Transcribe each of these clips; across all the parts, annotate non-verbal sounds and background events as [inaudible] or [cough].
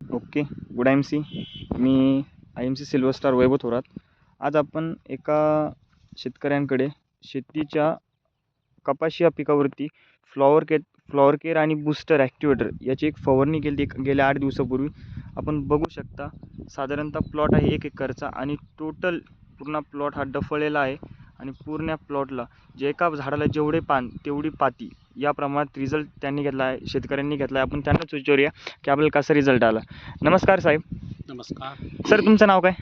Okay good I M C. Me I M C silver star Vaibhav Thorat. आज आपण एका शेतकऱ्यांकडे शेतीच्या कपाशी या पिकावरती फ्लॉवर केअर फ्लॉवर केअर आणि बूस्टर ॲक्टिवेटर याची एक फवारणी केली गेल्या आठ दिवसापूर्वी. आपण बघू शकता साधारणतः प्लॉट आहे एक एकरचा आणि टोटल पूर्ण प्लॉट हा डफळलेला आहे. आणि पूर्ण प्लॉटला जे एका झाडाला जेवढे पान तेवढी पाती या प्रमाणात रिझल्ट त्यांनी घेतला आहे शेतकऱ्यांनी घेतला आहे आपण त्यांनाच विचारूया की आपल्याला कसा रिझल्ट आला. नमस्कार साहेब. नमस्कार. सर तुमचं नाव काय?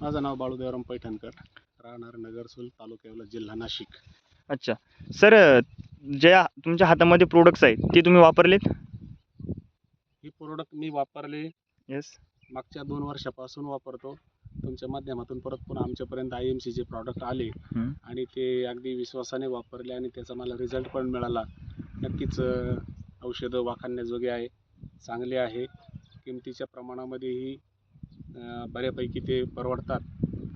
माझं नाव बाळूदेवराम पैठणकर. राहणार नगरसूल तालुक्यावला जिल्हा नाशिक. अच्छा. सर जे तुमच्या हातामध्ये प्रोडक्ट्स आहेत ते तुम्ही वापरलेत? ही प्रोडक्ट मी वापरले. येस मागच्या दोन वर्षापासून वापरतो. तुमच्या माध्यमातून परत पुन्हा आमच्यापर्यंत आय एम सीचे प्रॉडक्ट आले आणि ते अगदी विश्वासाने वापरले आणि त्याचा मला रिझल्ट पण मिळाला. नक्कीच अं, औषधं वाखाणण्याजोगे आहे चांगले आहे. किमतीच्या प्रमाणामध्येही अं, बऱ्यापैकी ते परवडतात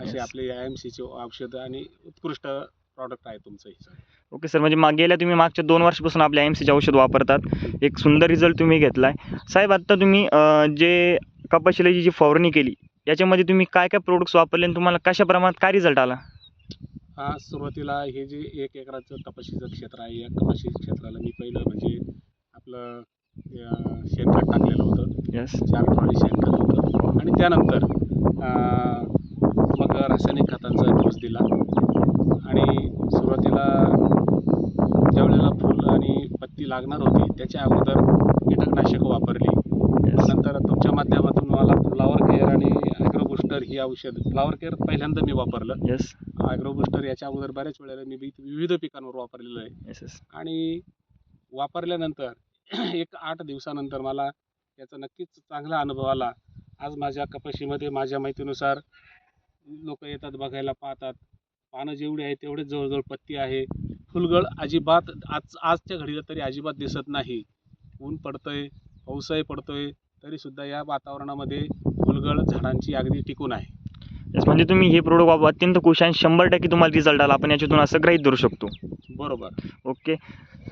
असे Yes. आपले आय एम सीचे औषधं आणि उत्कृष्ट प्रॉडक्ट आहे तुमचं हे ओके सर म्हणजे माग गेल्या तुम्ही मागच्या दोन वर्षापासून आपल्या एम सीचे औषध वापरतात. एक सुंदर रिझल्ट तुम्ही घेतला आहे साहेब आत्ता तुम्ही अं, जे कपाशीलाची जी फवारणी केली याच्यामध्ये तुम्ही काय काय प्रोडक्ट्स वापरले आणि तुम्हाला कशा प्रमाणात काय रिझल्ट आला? हा सुरुवातीला हे जे एक एकराचं कपाशीचं क्षेत्र आहे या कपाशी क्षेत्राला मी पहिलं म्हणजे आपलं अं, शेणखत टाकलेलं होतं. येस चार ट्रॉली शेणखत होतं. आणि त्यानंतर अं, मग रासायनिक खतांचा डोस दिला. आणि सुरुवातीला ज्यावेळेला फुल आणि पत्ती लागणार होती त्याच्या अगोदर कीटकनाशकं वापरली. नंतर तुमच्या माध्यमातून मला फ्लावर केअर आणि ॲग्रोबुस्टर ही औषध फ्लावर केअर पहिल्यांदा मी वापरलं. येस ॲग्रोबुस्टर याच्या अगोदर बऱ्याच वेळेला मी वि- विविध पिकांवर वापरलेलं आहे. येस येस आणि वापरल्यानंतर [clears throat] एक आठ दिवसानंतर मला याचा नक्कीच चांगला अनुभव आला. आज माझ्या कपाशीमध्ये माझ्या माहितीनुसार लोक येतात बघायला पाहतात. पानं जेवढी आहे तेवढेच जवळजवळ पत्ती आहे. फुलगळ अजिबात आज आजच्या घडीला तरी अजिबात दिसत नाही. ऊन पडतंय पाऊसही पडतोय तरीसुद्धा या वातावरणामध्ये फुलगळ झाडांची अगदी टिकून आहे. म्हणजे तुम्ही हे प्रोडक्ट वापर अत्यंत आणि शंभर टक्के तुम्हाला रिझल्ट आला. आपण याच्यातून असं ग्रहित धरू शकतो. बरोबर. ओके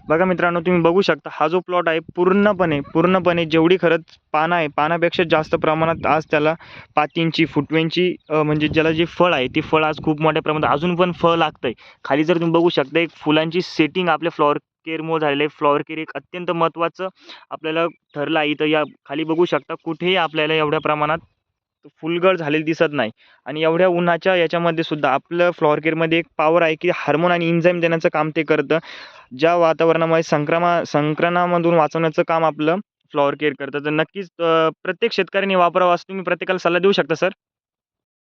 बघा मित्रांनो तुम्ही बघू शकता हा जो प्लॉट आहे पूर्णपणे पूर्णपणे जेवढी खरंच पानं आहे पानापेक्षा जास्त प्रमाणात आज त्याला पातींची फुटव्यांची म्हणजे ज्याला जे फळ आहे ते फळ आज खूप मोठ्या प्रमाणात अजून पण फळ लागतं आहे खाली जर तुम्ही बघू शकता एक फुलांची सेटिंग आपल्या फ्लॉवर केरमो झालेलं आहे. फ्लॉवर केअर एक अत्यंत महत्त्वाचं आपल्याला ठरलं आहे. इथं या खाली बघू शकता कुठेही आपल्याला एवढ्या प्रमाणात फुलगळ झालेली दिसत नाही. आणि एवढ्या उन्हाच्या याच्यामध्ये सुद्धा आपलं फ्लॉवर केअरमध्ये एक पॉवर आहे की हार्मोन आणि इन्झाईम देण्याचं काम ते करतं. ज्या वातावरणामध्ये संक्रमा संक्रमणामधून वाचवण्याचं काम आपलं फ्लॉवर केअर करतं. तर नक्कीच प्रत्येक शेतकऱ्याने वापरावं असं तुम्ही प्रत्येकाला सल्ला देऊ शकता सर?